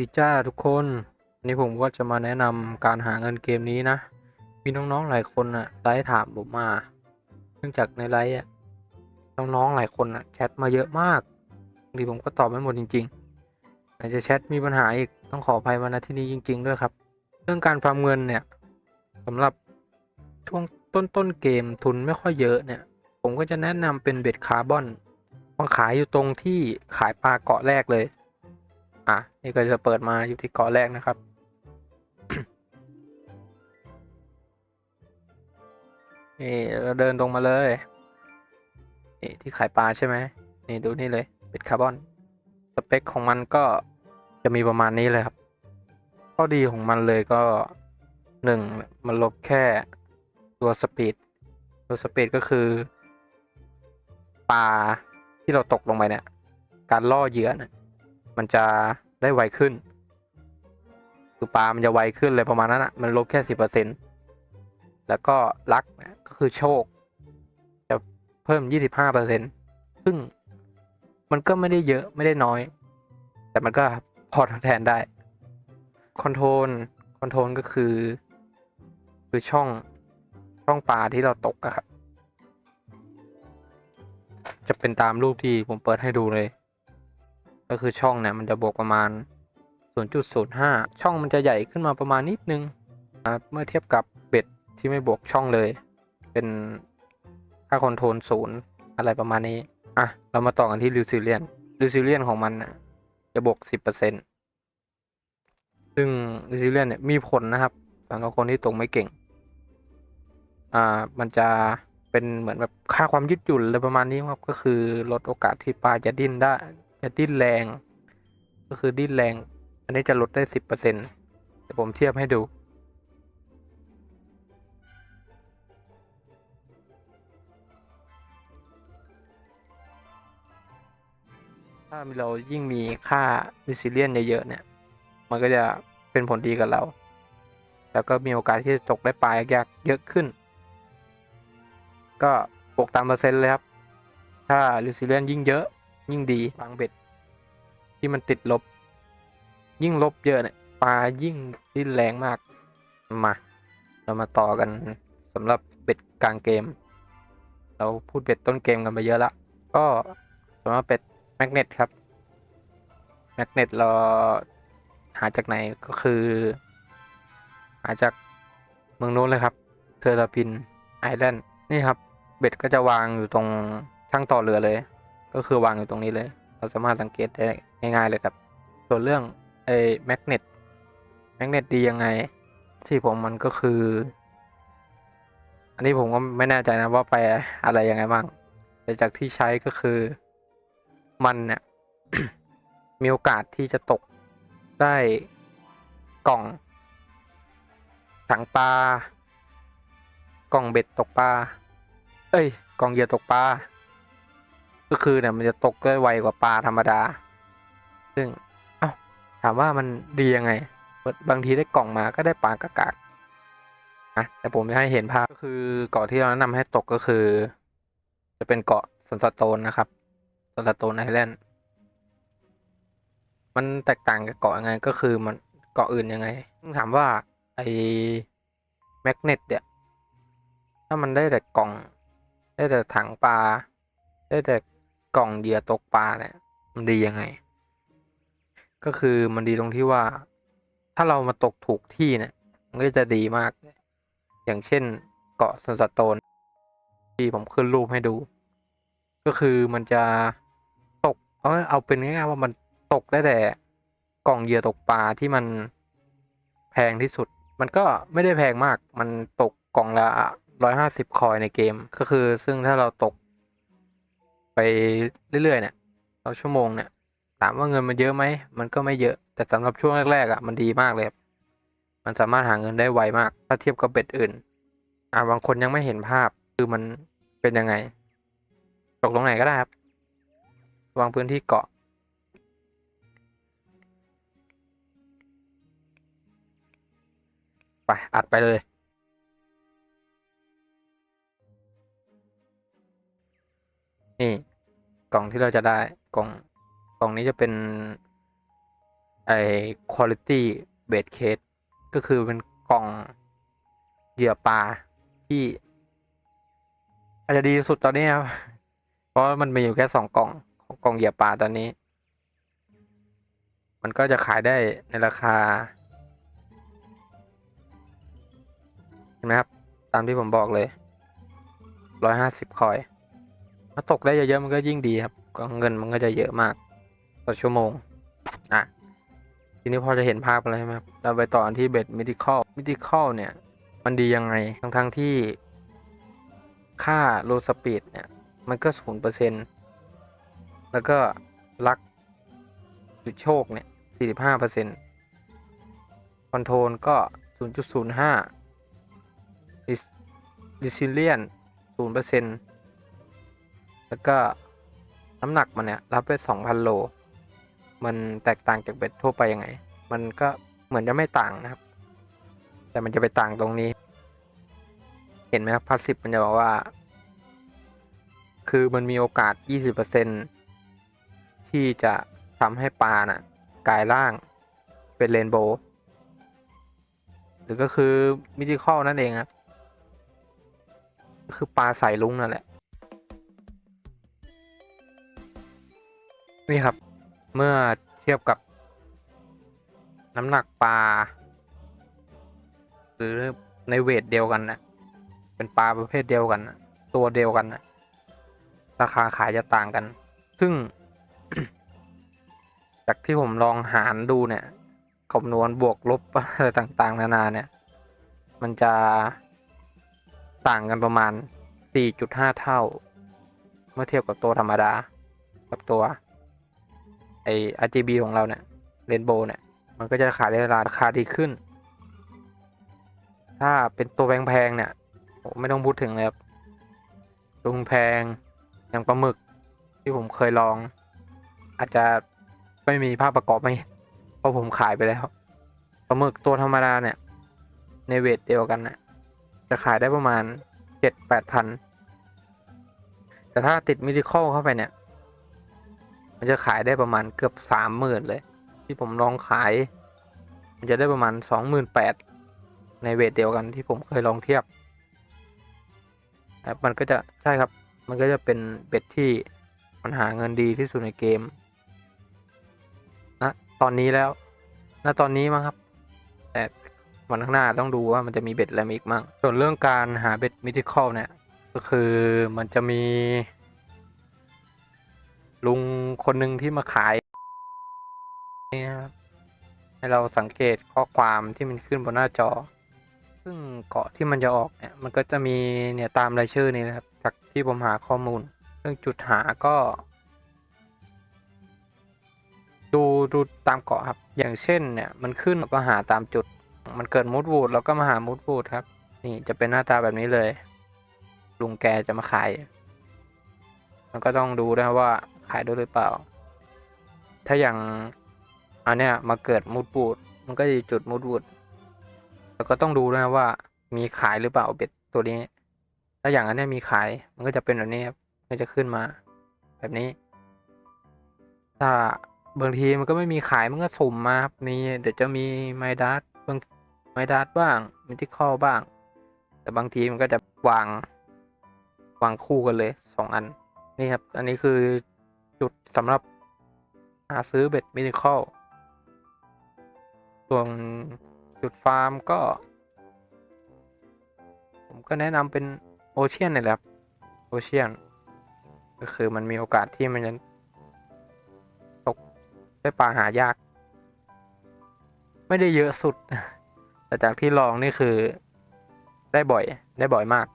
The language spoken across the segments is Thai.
ดีจ้าทุกคนวันนี้ผมก็จะมาแนะนำการหาเงินเกมนี้นะ มีน้องๆหลายคนอะไลฟ์ถามผมมา เนื่องจากในไลฟ์อะน้องๆหลายคนอะแชทมาเยอะมากบางทีผมก็ตอบไม่หมดจริงๆไหนจะแชทมีปัญหาอีกต้องขออภัยมาณที่นี้จริง ๆ ด้วยครับ เรื่องการฟาร์มเงินเนี่ยสำหรับช่วงต้นๆเกมทุนไม่ค่อยเยอะเนี่ย ผมก็จะแนะนำเป็นเบ็ดคาร์บอนมาขายอยู่ตรงที่ขายปลาเกาะแรกเลย อะนี่ก็จะเปิดมาอยู่ที่เกาะแรกนะครับ นี่เราเดินตรงมาเลย นี่ที่ขายปลาใช่ไหมนี่ดูนี่เลยเบ็ดคาร์บอน สเปคของมันก็จะมีประมาณนี้เลยครับ ข้อดีของมันเลยก็หนึ่งมันลบแค่ตัวสปีด ตัวสปีดก็คือปลาที่เราตกลงไปเนี่ย การล่อเหยื่อเนี่ย มันจะได้ไวขึ้น คือปลา มันจะไวขึ้นเลยประมาณนั้นอะมันลบแค่สิบเปอร์เซ็นแล้วก็ลักก็คือโชค จะเพิ่มยี่สิบห้าเปอร์เซ็นซึ่งมันก็ไม่ได้เยอะไม่ได้น้อย แต่มันก็พอทดแทนได้คอนโทรลคอนโทรลก็คือ คือช่องช่องปลาที่เราตกอะครับ จะเป็นตามรูปที่ผมเปิดให้ดูเลย ก็คือช่องเนี่ยมันจะบวกประมาณ 0.05 ช่องมันจะใหญ่ขึ้นมาประมาณนิดนึงนะเมื่อเทียบกับเบ็ดที่ไม่บวกช่องเลย เป็นค่าคอนโทรลศูนย์อะไรประมาณนี้ อะ เรามาต่อกันที่ริวซิเลียนริวซิเลียนของมันนะจะบวก 10%ซึ่งริวซิเลียนเนี่ยมีผลนะครับสำหรับคนที่ตรงไม่เก่ง อ่า มันจะเป็นเหมือนแบบค่าความยืดหยุ่นอะไรประมาณนี้ครับ ก็คือลดโอกาสที่ปลาจะดิ้นได้ จะดิ้นแรง ก็คือดิ้นแรง อันนี้จะลดได้สิบเปอร์เซ็นต์เดี๋ยวผมเทียบให้ดูถ้าเรายิ่งมีค่า r e s i l i e n เยอะๆเนี่ย มันก็จะเป็นผลดีกับเรา แล้วก็มีโอกาสที่จะตกได้ปลายยากเยอะขึ้น ก็บวกตามเปอร์เซ็นต์เลยครับ ถ้า r e s i l i e n ยิ่งเยอะ ยิ่งดีบางเบ็ด ที่มันติดลบ ยิ่งลบเยอะเนี่ยปลายิ่งดิ้นแรงมากมาเรามาต่อกันสำหรับเบ็ดกลางเกม เราพูดเบ็ดต้นเกมกันไปเยอะละก็สำหรับเป็ดแมกเนตครับแมกเนตเราหาจากไหนก็คือ หาจากเมืองโน้นเลยครับเทอร์ลาปินไอแลนด์นี่ครับ เบ็ดก็จะวางอยู่ตรงช่างต่อเรือเลย ก็คือวางอยู่ตรงนี้เลย เราสามารถสังเกตได้ง่าย ๆเลยครับ ส่วนเรื่องไอ้แมกเนตแมกเนตดียังไง ที่ผมมันก็คือ อันนี้ผมก็ไม่แน่ใจนะว่าไปอะไรยังไงบ้างแต่จากที่ใช้ก็คือมันเนี่ยมีโอกาสที่จะตกได้กล่องถังปลากล่องเบ็ดตกปลา เอ้ย กล่องเหยื่อตกปลา ก็คือเนี่ยมันจะตกได้ไวกว่าปลาธรรมดา ซึ่งเอ้าถามว่ามันดียังไง บางทีได้กล่องมาก็ได้ปลากระกากนะแต่ผมจะให้เห็นภาพก็คือเกาะที่เราแนะนำให้ตกก็คือ จะเป็นเกาะสันสโตนนะครับสันสโตนไอแลนด์มันแตกต่างกับเกาะยังไงก็คือมันเกาะอื่นยังไงถามว่าไอแมกเนตเนี่ยถ้ามันได้แต่กล่อง ได้แต่ถังปลาได้แต่ กล่องเหยื่อตกปลาเนี่ย มันดียังไง ก็คือมันดีตรงที่ว่า ถ้าเรามาตกถูกที่เนี่ย มันก็จะดีมาก อย่างเช่น เกาะซันสโตน ที่ผมขึ้นรูปให้ดู ก็คือมันจะตก เอาเอาเป็นง่ายๆว่ามันตกได้แต่กล่องเหยื่อตกปลาที่มันแพงที่สุด มันก็ไม่ได้แพงมาก มันตกกล่องละร้อยห้าสิบคอยในเกม ก็คือซึ่งถ้าเราตก ไปเรื่อยๆเนี่ยเราชั่วโมงเนี่ยถามว่าเงินมันเยอะไหมมันก็ไม่เยอะ แต่สำหรับช่วงแรกๆอะมันดีมากเลย มันสามารถหาเงินได้ไวมาก ถ้าเทียบกับเบ็ดอื่น อ่าบางคนยังไม่เห็นภาพคือมันเป็นยังไง ตกตรงไหนก็ได้ครับวางพื้นที่เกาะไปอัดไปเลยนี่ กล่องที่เราจะได้กล่องกล่องนี้จะเป็นไอ้ quality bait case ก็คือเป็นกล่องเหยื่อปลาที่อาจจะดีสุดตอนนี้ครับ เพราะมันมีอยู่แค่สองกล่องของกล่องเหยื่อปลาตอนนี้ มันก็จะขายได้ในราคา เห็นไหมครับ ตามที่ผมบอกเลยร้อยห้าสิบคอย ถ้าตกได้เยอะๆมันก็ยิ่งดีครับ ก็เงินมันก็จะเยอะมากต่อชั่วโมง อะ ทีนี้พอจะเห็นภาพอะไรไหมครับ เราไปต่อกันที่เบ็ดมิติคอลมิติคอลเนี่ย มันดียังไง ทั้งทงที่ ค่าโลสปีดเนี่ย มันก็ศูนย์เปอร์เซ็นต์แล้วก็ลักหรือโชคเนี่ยสี่สิบห้าเปอร์เซ็นต์คอนโทรลก็ศูนย์จุดศูนย์ห้าดิซิเลียนศูนย์เปอร์เซ็นต์ แล้วก็น้ำหนักมันเนี่ยรับไปสองพันโล มันแตกต่างจากเบ็ดทั่วไปยังไง มันก็เหมือนจะไม่ต่างนะครับ แต่มันจะไปต่างตรงนี้ เห็นไหมครับพาสซีมันจะบอกว่า คือมันมีโอกาส 20%ที่จะทำให้ปลาน่ะกลายร่างเป็นเรนโบว์หรือก็คือมิติคอลนั่นเองครับ คือปลาสายลุงนั่นแหละ นี่ครับ เมื่อเทียบกับ น้ำหนักปลาหรือในเวทเดียวกันนะเป็นปลาประเภทเดียวกันนะตัวเดียวกันนะราคาขายจะต่างกัน ซึ่ง จากที่ผมลองหารดูเนี่ยคำนวณบวกลบอะไรต่างๆ นานาเนี่ย มันจะต่างกันประมาณ 4.5 เท่า เมื่อเทียบกับตัวธรรมดา กับตัว RGB ของเราเนี่ยเรนโบว์เนี่ยมันก็จะขายได้ราคาดีขึ้น ถ้าเป็นตัวแพงๆเนี่ยไม่ต้องพูดถึงเลยครับลุงแพงอย่างปลาหมึกที่ผมเคยลอง อาจจะไม่มีภาพประกอบไม่เพราะผมขายไปแล้วปลาหมึกตัวธรรมดาเนี่ย ในเวทเดียวกันนะจะขายได้ประมาณเจ็ดแปดพันแต่ถ้าติดมิติคอลเข้าไปเนี่ย มันจะขายได้ประมาณเกือบสามหมื่นเลย ที่ผมลองขาย มันจะได้ประมาณสองหมื่นแปดในเวทเดียวกันที่ผมเคยลองเทียบแต่มันก็จะใช่ครับ มันก็จะเป็นเบ็ดที่มันหาเงินดีที่สุดในเกมนะตอนนี้แล้วณตอนนี้มั้งครับ แต่วันข้างหน้าต้องดูว่ามันจะมีเบ็ดอะไรอีกมั่งส่วนเรื่องการหาเบ็ดมิติคอลเนี่ยก็คือมันจะมี ลุงคนหนึ่งที่มาขายนี่นะครับให้เราสังเกตข้อความที่มันขึ้นบนหน้าจอ ซึ่งเกาะที่มันจะออกเนี่ยมันก็จะมีเนี่ยตามรายชื่อนี้นะครับ จากที่ผมหาข้อมูล เรื่องจุดหาก็ ดูดูตามเกาะครับ อย่างเช่นเนี่ยมันขึ้นเราก็หาตามจุด มันเกิดมูดวูดเราก็มาหามูดวูดครับ นี่จะเป็นหน้าตาแบบนี้เลยลุงแกจะมาขาย มันก็ต้องดูด้วยครับว่า ขายด้วยหรือเปล่า ถ้าอย่างอันเนี้ยมาเกิดมูดบูดมันก็จะจุดมูดบูดแล้วก็ต้องดูด้วยนะว่ามีขายหรือเปล่าเบ็ดตัวนี้ ถ้าอย่างอันเนี้ยมีขายมันก็จะเป็นแบบนี้ครับมันจะขึ้นมา แบบนี้ ถ้าบางทีมันก็ไม่มีขายมันก็สุ่มมาครับนี่เดี๋ยวจะมีไมดัสบางไมดัสบ้างมิติคอลบ้าง แต่บางทีมันก็จะวางวางคู่กันเลยสองอันนี่ครับ อันนี้คือ จุดสำหรับหาซื้อเบ็ดมินิคอลส่วนจุดฟาร์มก็ ผมก็แนะนำเป็นโอเชียนนี่แหละครับโอเชียนก็คือมันมีโอกาสที่มันจะตกได้ปลาหายาก ไม่ได้เยอะสุด แต่จากที่ลองนี่คือได้บ่อยได้บ่อยมาก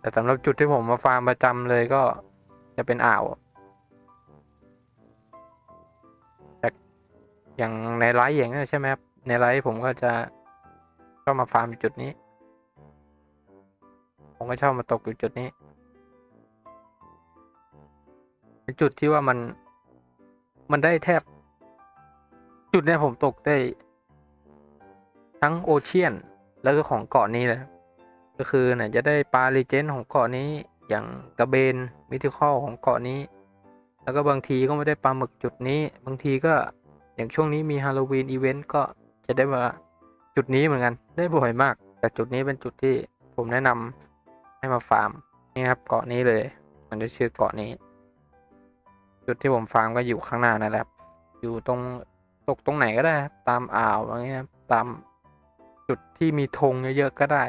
แต่สำหรับจุดที่ผมมาฟาร์มประจำเลยก็จะเป็นอ่าว อย่างในไลฟ์อย่างนี้ใช่ไหมครับ ในไลฟ์ผมก็จะก็มาฟาร์มอยู่จุดนี้ ผมก็ชอบมาตกอยู่จุดนี้เป็นจุดที่ว่ามันมันได้แทบ จุดเนี้ยผมตกได้ ทั้งโอเชียน แล้วก็ของเกาะนี้เลยก็คือเนี่ยจะได้ปลาลีเจนของเกาะนี้อย่างกระเบนมิทิคอลของเกาะนี้ แล้วก็บางทีก็ไม่ได้ปลาหมึกจุดนี้ บางทีก็ อย่างช่วงนี้มีฮาโลวีนอีเวนต์ก็จะได้มาจุดนี้เหมือนกันได้บ่อยมาก แต่จุดนี้เป็นจุดที่ผมแนะนำให้มาฟาร์มนี่ครับเกาะนี้เลย มันจะชื่อเกาะนี้ จุดที่ผมฟาร์มก็อยู่ข้างหน้านั่นแหละอยู่ตรงตกตรงไหนก็ได้ตามอ่าวอะไรเงี้ยครับตามจุดที่มีธงเยอะๆก็ได้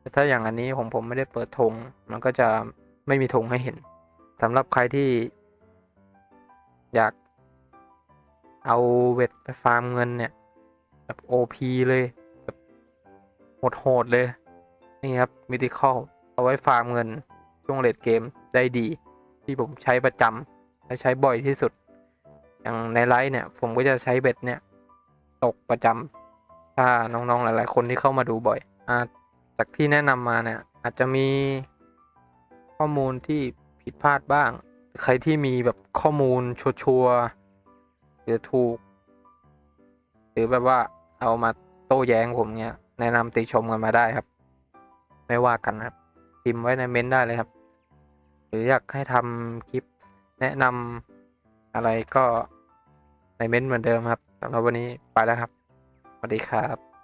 แต่ถ้าอย่างอันนี้ผมผมไม่ได้เปิดธงมันก็จะไม่มีธงให้เห็นสำหรับใครที่ อยาก เอาเวทไปฟาร์มเงินเนี่ย แบบโอพีเลยแบบโหดๆเลย นี่ครับมิติคอลเอาไว้ฟาร์มเงิน ช่วงเลดเกมได้ดี ที่ผมใช้ประจำและใช้บ่อยที่สุด อย่างในไลฟ์เนี่ย ผมก็จะใช้เบ็ดเนี่ย ตกประจำถ้าน้องๆหลายๆ คนที่เข้ามาดูบ่อยอาจากที่แนะนำมาเนี่ย อาจจะมีข้อมูลที่ผิดพลาดบ้าง ใครที่มีแบบข้อมูลชัวร์ หรือถูก หรือแบบว่าเอามาโต้แย้งผมเนี่ยแนะนำติชมกันมาได้ครับ ไม่ว่ากันนะครับ พิมพ์ไว้ในเม้นต์ได้เลยครับ หรืออยากให้ทำคลิปแนะนำอะไรก็ในเม้นต์เหมือนเดิมครับสำหรับวันนี้ไปแล้วครับสวัสดีครับ